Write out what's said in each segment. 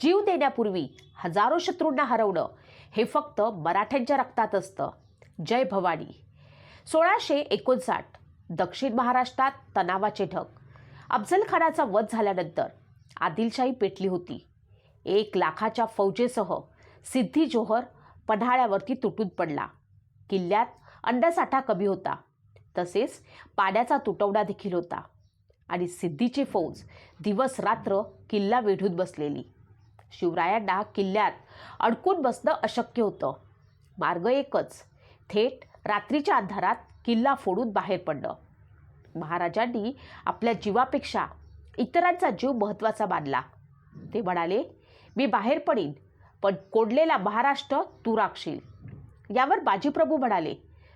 जीव देण्यापूर्वी हजारो शत्रूंना हरवणं हे फक्त मराठ्यांच्या रक्तात असतं. जय भवानी. सोळाशे एकोणसाठ दक्षिण महाराष्ट्रात तणावाचे ढग. अफजलखानाचा वध झाल्यानंतर आदिलशाही पेटली होती. एक लाखाच्या फौजेसह सिद्धी जोहर पन्हाळ्यावरती तुटून पडला. किल्ल्यात अंडसाठा कमी होता. तसेच पाण्याचा तुटवडा देखील होता. आणि सिद्धीची फौज दिवस रात्र किल्ला वेढून बसलेली. शिवरायांना किल्ल्यात अडकून बसणं अशक्य होतं. मार्ग एकच थेट रात्रीच्या अंधारात किल्ला फोडून बाहेर पडणं. महाराजांनी आपल्या जीवापेक्षा इतरांचा जीव महत्त्वाचा मानला. ते म्हणाले मी बाहेर पडीन पण कोडलेला महाराष्ट्र तू राखशील. यावर बाजीप्रभू म्हणाले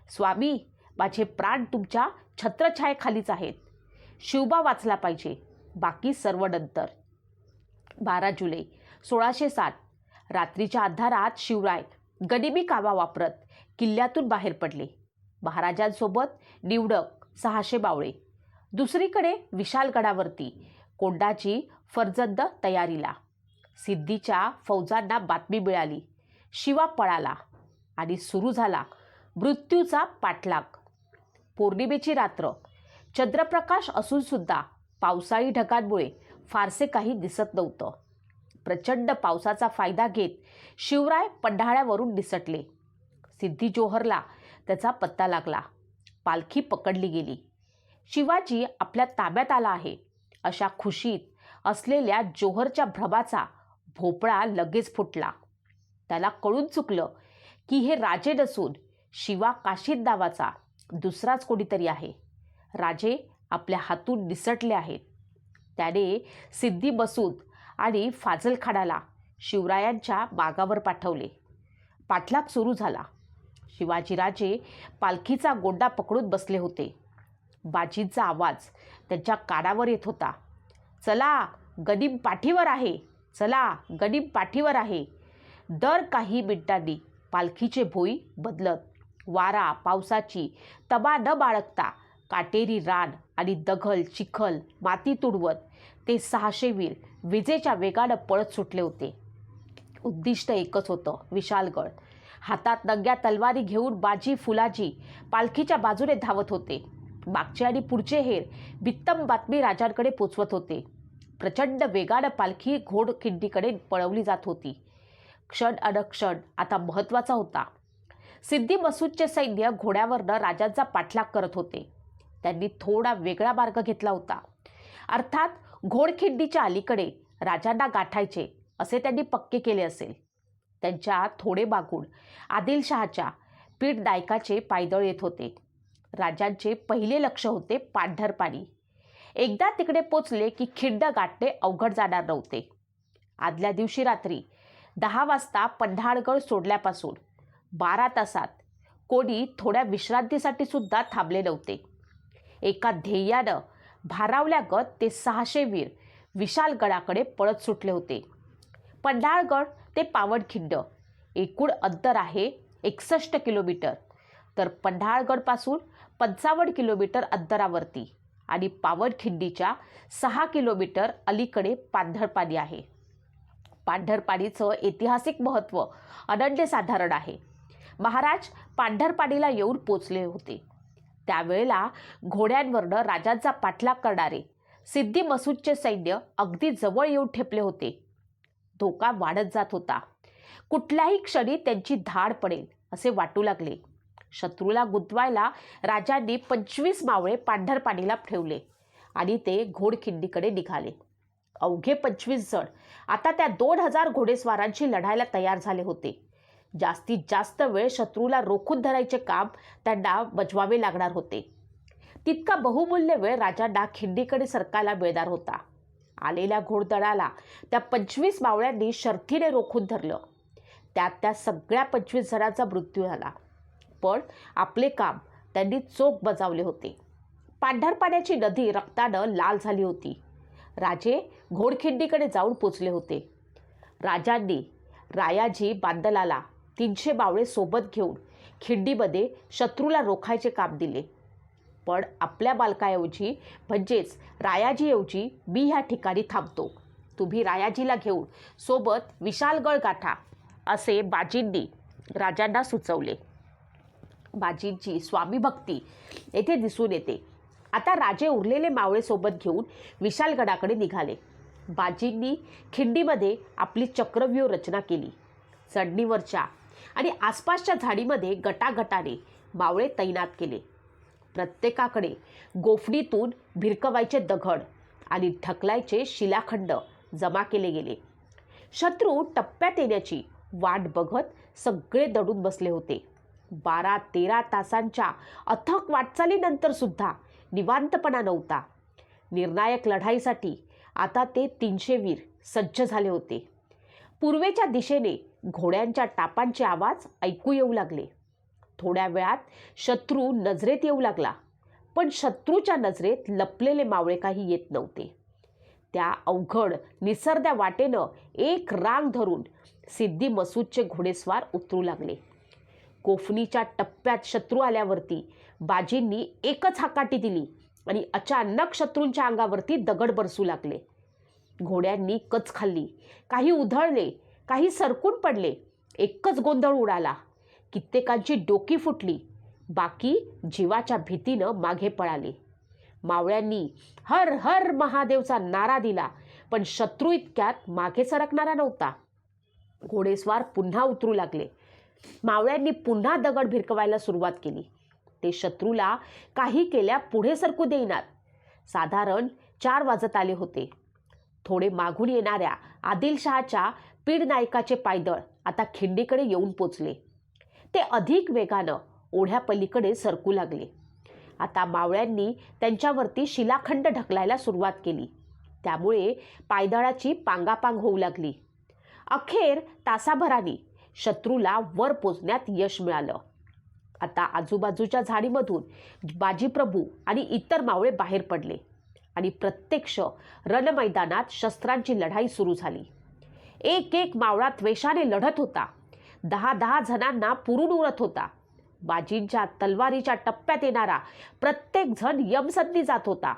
स्वामी माझे प्राण तुमच्या छत्रछायेखालीच आहेत. शिवबा वाचला पाहिजे बाकी सर्व नंतर. बारा जुलै सोळाशे साठ रात्रीच्या अंधारात शिवराय गनिमी कावा वापरत किल्ल्यातून बाहेर पडले. महाराजांसोबत निवडक सहाशे बावळे. दुसरीकडे विशालगडावरती कोंडाची फरजंद तयारीला. सिद्धीच्या फौजांना बातमी मिळाली. शिवा पळाला आणि सुरू झाला मृत्यूचा पाठलाग. पौर्णिमेची रात्र. चंद्रप्रकाश असूनसुद्धा पावसाळी ढगांमुळे फारसे काही दिसत नव्हतं. प्रचंड पावसाचा फायदा घेत शिवराय पन्हाळ्यावरून निसटले. सिद्धी जोहरला त्याचा पत्ता लागला. पालखी पकडली गेली. शिवाजी आपल्या ताब्यात आला आहे. अशा खुशीत असलेल्या जोहरच्या भ्रमाचा भोपळा लगेच फुटला. त्याला कळून चुकलं की हे राजे नसून शिवा काशीद नावाचा दुसराच कोणीतरी आहे. राजे आपल्या हातून निसटले आहेत. त्याने सिद्धी बसून आणि फाजलखानाला शिवरायांच्या मागावर पाठवले. पाठलाग सुरू झाला. शिवाजीराजे पालखीचा गोंडा पकडून बसले होते. बाजींचा आवाज त्यांच्या कानावर येत होता. चला गनीम पाठीवर आहे. चला गनीम पाठीवर आहे. दर काही मिनिटांनी पालखीचे भोई बदलत वारा पावसाची तबा न बाळगता काटेरी रान आणि दगल चिखल माती तुडवत ते सहाशे वीर विजेच्या वेगानं पळत सुटले होते. उद्दिष्ट एकच होतं विशालगड. हातात नग्या तलवारी घेऊन बाजी फुलाजी पालखीच्या बाजूने धावत होते. मागचे आणि पुढचे हेर बित्तम बातमी राजांकडे पोचवत होते. प्रचंड वेगानं पालखी घोडखिंडीकडे पळवली जात होती. क्षण अनक्षण आता महत्त्वाचा होता. सिद्धी मसूदचे सैन्य घोड्यावरनं राजांचा पाठलाग करत होते. त्यांनी थोडा वेगळा मार्ग घेतला होता. अर्थात घोडखिंडीच्या अलीकडे राजांना गाठायचे असे त्यांनी पक्के केले असेल. त्यांच्या थोडे मागून आदिलशहाच्या पीठदायकाचे पायदळ येत होते. राजांचे पहिले लक्ष होते पांढरपाणी. एकदा तिकडे पोचले की खिंड गाठणे अवघड जाणार नव्हते. आदल्या दिवशी रात्री दहा वाजता पन्हाळगड सोडल्यापासून बारा तासात कोणी थोड्या विश्रांतीसाठी सुद्धा थांबले नव्हते. एका ध्येयानं भारावल्यागत ते सहाशे वीर विशालगडाकडे पळत सुटले होते. पन्हाळगड ते पावनखिंड एकूण अंतर आहे एकसष्ट किलोमीटर. तर पन्हाळगडपासून पंचावन्न किलोमीटर अंतरावरती आणि पावनखिंडीच्या सहा किलोमीटर अलीकडे पांढरपाणी आहे. पांढरपाणीचं ऐतिहासिक महत्त्व अनन्यसाधारण आहे. महाराज पांढरपाणीला येऊन पोचले होते. त्यावेळेला घोड्यांवरनं राजांचा पाठलाग करणारे सिद्धी मसूदचे सैन्य अगदी जवळ येऊन ठेपले होते. धोका वाढत जात होता. कुठल्याही क्षणी त्यांची धाड पडेल असे वाटू लागले. शत्रूला गुंतवायला राजांनी पंचवीस मावळे पांढरपाणीला ठेवले आणि ते घोडखिंडीकडे निघाले. अवघे पंचवीस जण आता त्या दोन हजार घोडेस्वारांशी लढायला तयार झाले होते. जास्तीत जास्त वेळ शत्रूला रोखून धरायचे काम त्यांना बजवावे लागणार होते. तितका बहुमूल्य वेळ राजांना खिंडीकडे सरकायला मिळणार होता. आलेल्या घोडदळाला त्या पंचवीस मावळ्यांनी शर्थीने रोखून धरलं. त्यात त्या सगळ्या पंचवीस जणांचा मृत्यू झाला. पण आपले काम त्यांनी चोख बजावले होते. पांढरपाण्याची नदी रक्तानं लाल झाली होती. राजे घोडखिंडीकडे जाऊन पोचले होते. राजांनी रायाजी बांदलाला तीनशे बावळे सोबत घेऊन खिंडीमध्ये शत्रूला रोखायचे काम दिले. पण आपल्या बालकाऐवजी म्हणजेच रायाजीऐवजी मी ह्या ठिकाणी थांबतो. तुम्ही रायाजीला घेऊन सोबत विशालगड गाठा असे बाजींनी राजांना सुचवले. बाजींची स्वामी भक्ती येथे दिसून येते. आता राजे उरलेले मावळे सोबत घेऊन विशालगडाकडे निघाले. बाजींनी खिंडीमध्ये आपली चक्रव्यूह रचना केली. चढणीवरच्या आणि आसपासच्या झाडीमध्ये गटागटाने मावळे तैनात केले. प्रत्येकाकडे गोफणीतून भिरकवायचे दगड आणि ढकलायचे शिलाखंड जमा केले गेले. शत्रू टप्प्यात येण्याची वाट बघत सगळे दडून बसले होते. बारा तेरा तासांच्या अथक वाटचालीनंतर सुद्धा निवांतपणा नव्हता. निर्णायक लढाईसाठी आता ते तीनशे वीर सज्ज झाले होते. पूर्वेच्या दिशेने घोड्यांच्या टापांचे आवाज ऐकू येऊ लागले. थोड्या वेळात शत्रू नजरेत येऊ लागला पण शत्रूच्या नजरेत लपलेले मावळे काही येत नव्हते. त्या अवघड निसरद्या वाटेनं एक रांग धरून सिद्धी मसूदचे घोडेस्वार उतरू लागले. कोफणीच्या टप्प्यात शत्रू आल्यावरती बाजींनी एकच हाकाटी दिली आणि अचानक शत्रूंच्या अंगावरती दगड बरसू लागले. घोड्यांनी कच खाल्ली. काही उधळले काही सरकून पडले. एकच गोंधळ उडाला. कित्येकांची डोकी फुटली. बाकी जीवाच्या भीतीनं मागे पळाले. मावळ्यांनी हर हर महादेवचा नारा दिला पण शत्रू इतक्यात मागे सरकणारा नव्हता. घोडेस्वार पुन्हा उतरू लागले. मावळ्यांनी पुन्हा दगड भिरकवायला सुरुवात केली. ते शत्रूला काही केल्या पुढे सरकू देईनात. साधारण चार वाजत आले होते. थोडे मागून येणाऱ्या आदिलशहाच्या पीड नायकाचे पायदळ आता खिंडीकडे येऊन पोचले. ते अधिक वेगानं ओढ्यापलीकडे सरकू लागले. आता मावळ्यांनी त्यांच्यावरती शिलाखंड ढकलायला सुरुवात केली. त्यामुळे पायदळाची पांगापांग होऊ लागली. अखेर तासाभराने शत्रूला वर पोचण्यात यश मिळालं. आता आजूबाजूच्या झाडीमधून बाजीप्रभू आणि इतर मावळे बाहेर पडले. आणि प्रत्यक्ष रणमैदानात शस्त्रांची लढाई सुरू झाली. एक एक मावळा त्वेषाने लढत होता. दहा दहा जणांना पुरून उरत होता. बाजींच्या तलवारीच्या टप्प्यात येणारा प्रत्येक जण यमसंधी जात होता.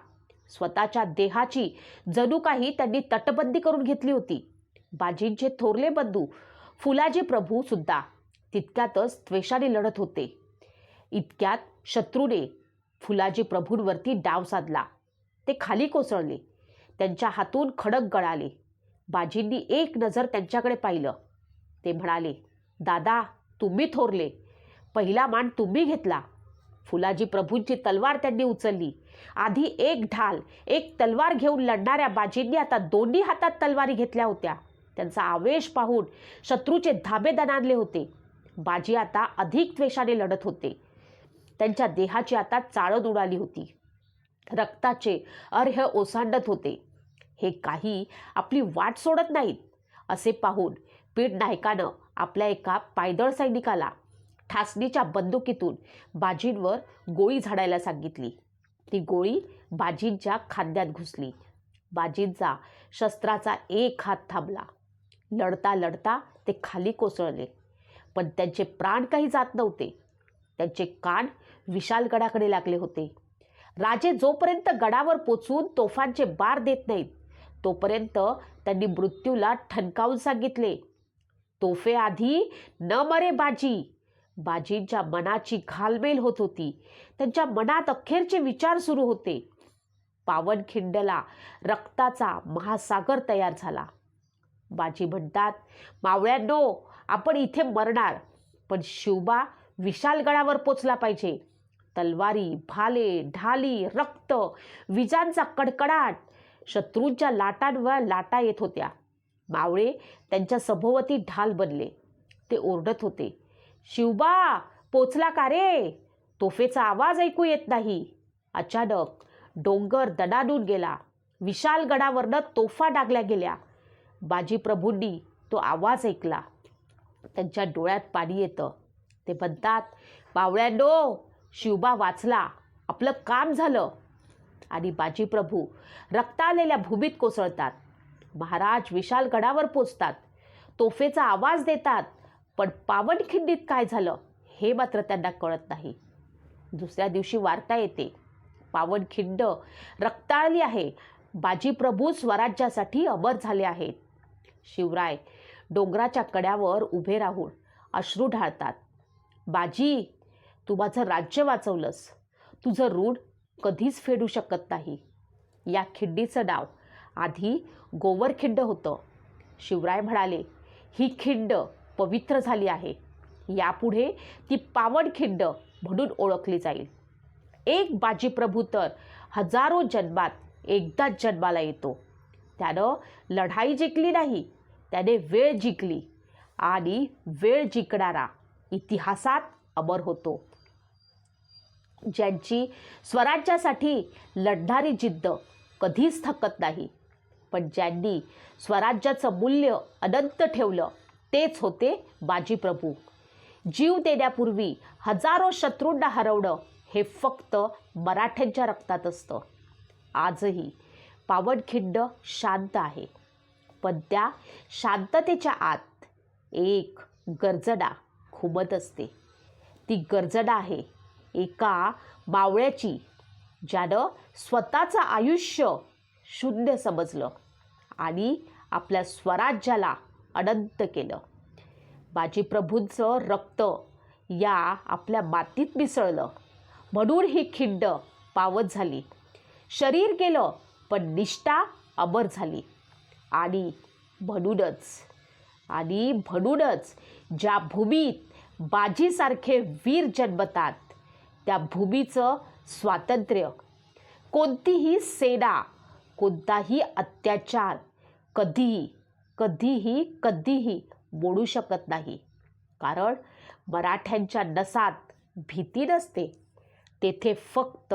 स्वतःच्या देहाची जणू काही त्यांनी तटबंदी करून घेतली होती. बाजींचे थोरले बंधू फुलाजी प्रभू सुद्धा तितक्यातच त्वेषाने लढत होते. इतक्यात शत्रूने फुलाजी प्रभूंवरती डाव साधला. ते खाली कोसळले. त्यांच्या हातून खडक गळाले. बाजींनी एक नजर त्यांच्याकडे पाहिलं. ते म्हणाले दादा तुम्ही थोरले. पहिला मान तुम्ही घेतला. फुलाजी प्रभूंची तलवार त्यांनी उचलली. आधी एक ढाल एक तलवार घेऊन लढणाऱ्या बाजींनी आता दोन्ही हातात तलवारी घेतल्या होत्या. त्यांचा आवेश पाहून शत्रूचे धाबे दणानले होते. बाजी आता अधिक द्वेषाने लढत होते. त्यांच्या देहाची आता चाळद उडाली होती. रक्ताचे अर्ह ओसांडत होते. हे काही आपली वाट सोडत नाहीत असे पाहून पीठ नायकानं आपल्या एका पायदळ सैनिकाला ठासणीच्या बंदुकीतून बाजींवर गोळी झाडायला सांगितली. ती गोळी बाजींच्या खांद्यात घुसली. बाजींचा शस्त्राचा एक हात थांबला. लढता लढता ते खाली कोसळले. पण त्यांचे प्राण काही जात नव्हते. त्यांचे कान विशालगडाकडे लागले होते. राजे जोपर्यंत गडावर पोचून तोफांचे बार देत नाहीत तोपर्यंत त्यांनी मृत्यूला ठणकावून सांगितले. तोफे आधी न मरे बाजी. बाजींच्या मनाची घालमेल होत होती. त्यांच्या मनात अखेरचे विचार सुरू होते. पावनखिंडला रक्ताचा महासागर तयार झाला. बाजी म्हणतात मावळ्यांनो आपण इथे मरणार पण शिवबा विशाल गडावर पोचला पाहिजे. तलवारी भाले ढाली रक्त विजांचा कडकडाट शत्रूंच्या लाटांवर लाटा येत होत्या. मावळे त्यांच्या सभोवती ढाल बनले. ते ओरडत होते शिवबा पोचला का रे? तोफेचा आवाज ऐकू येत नाही. अचानक डोंगर दडाडून गेला. विशाल गडावरनं तोफा डागल्या गेल्या. बाजीप्रभूंनी तो आवाज ऐकला. त्यांच्या डोळ्यात पाणी येतं. ते म्हणतात मावळ्यांनो शिवबा वाचला. आपलं काम झालं. आणि बाजीप्रभू रक्तालेल्या भूमीत कोसळतात. महाराज विशाल गडावर पोचतात. तोफेचा आवाज देतात. पण पावनखिंडीत काय झालं हे मात्र त्यांना कळत नाही. दुसऱ्या दिवशी वार्ता येते. पावनखिंड रक्ताळली आहे. बाजीप्रभू स्वराज्यासाठी अमर झाले आहेत. शिवराय डोंगराच्या कड्यावर उभे राहून अश्रू ढाळतात. बाजी तू माझं राज्य वाचवलंस. तुझं ऋण कधीच फेडू शकत नाही. या खिंडीचं नाव आधी गोवरखिंड होतं. शिवराय म्हणाले ही खिंड पवित्र झाली आहे. यापुढे ती पावनखिंड म्हणून ओळखली जाईल. एक बाजीप्रभू तर हजारो जन्मात एकदाच जन्माला येतो. त्यानं लढाई जिंकली नाही त्याने वेळ जिंकली आणि वेळ जिंकणारा इतिहासात अमर होतो. ज्यांची स्वराज्यासाठी लढणारी जिद्द कधीच थकत नाही पण ज्यांनी स्वराज्याचं मूल्य अनंत ठेवलं तेच होते बाजीप्रभू जीव देण्यापूर्वी हजारो शत्रूंना हरवणं हे फक्त मराठ्यांच्या रक्तात असतं. आजही पावनखिंड शांत आहे पण त्या शांततेच्या आत एक गर्जना घुमत असते. ती गर्जना आहे. एका मावळ्याची ज्यानं स्वतःचं आयुष्य शून्य समजलं आणि आपल्या स्वराज्याला अनंत केलं. बाजीप्रभूंचं रक्त या आपल्या मातीत मिसळलं. म्हणून ही खिंड पावत झाली. शरीर गेलं पण निष्ठा अमर झाली. आणि म्हणूनच आणि म्हणूनच ज्या भूमीत बाजीसारखे वीर जन्मतात. त्या भूमीचं स्वातंत्र्य. कोणतीही सेना कोणताही अत्याचार कधीही कधीही कधीही मोडू शकत नाही. कारण मराठ्यांच्या नसात भीती नसते. तेथे फक्त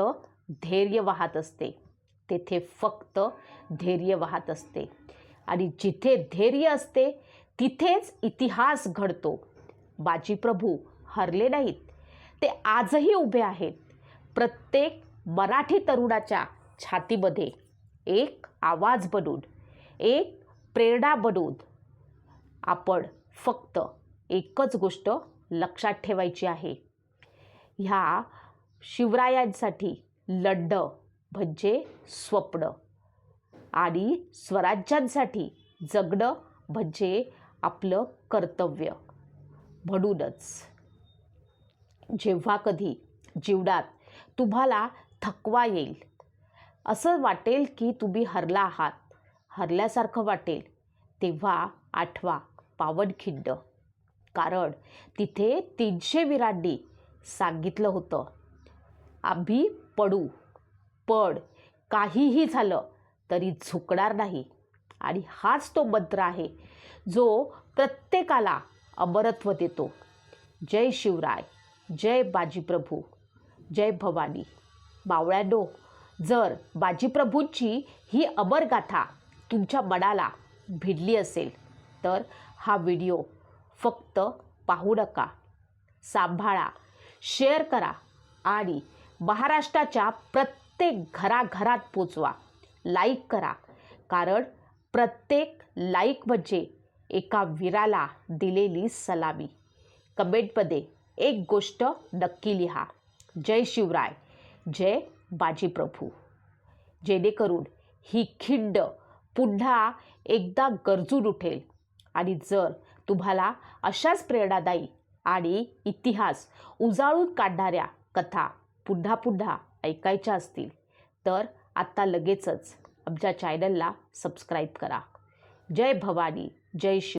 धैर्य वाहत असते. तेथे फक्त धैर्य वाहत असते. आणि जिथे धैर्य असते तिथेच इतिहास घडतो. बाजीप्रभू हरले नाहीत. ते आजही उभे आहेत. प्रत्येक मराठी तरुणाच्या छातीमध्ये एक आवाज बनून एक प्रेरणा बनून आपण फक्त एकच गोष्ट लक्षात ठेवायची आहे. ह्या शिवरायांसाठी लढणं म्हणजे स्वप्न आणि स्वराज्यांसाठी जगणं म्हणजे आपलं कर्तव्य. म्हणूनच जेव्हा कधी जीवनात तुम्हाला थकवा येईल असं वाटेल की तुम्ही हरला आहात हरल्यासारखं वाटेल तेव्हा आठवा पावनखिंड कारण तिथे तीनशे वीरांनी सांगितलं होतं आम्ही पडू पण काहीही झालं तरी झुकणार नाही. आणि हाच तो मंत्र आहे जो प्रत्येकाला अमरत्व देतो. जय शिवराय जय बाजीप्रभू जय भवानी. मावळ्यांनो जर बाजीप्रभूंची ही अमर गाथा तुमच्या मनाला भिडली असेल तर हा व्हिडिओ फक्त पाहू नका. सांभाळा शेअर करा आणि महाराष्ट्राच्या प्रत्येक घराघरात पोचवा. लाईक करा कारण प्रत्येक लाईक म्हणजे एका वीराला दिलेली सलामी. कमेंटमध्ये एक गोष्ट नक्की लिहा. जय शिवराय जय बाजीप्रभू जेणेकरून ही खिंड पुन्हा एकदा गरजून उठेल. आणि जर तुम्हाला अशाच प्रेरणादायी आणि इतिहास उजाळून काढणाऱ्या कथा पुन्हा पुन्हा ऐकायच्या असतील तर आत्ता लगेचच आमच्या चॅनलला सबस्क्राईब करा. जय भवानी. जय शिव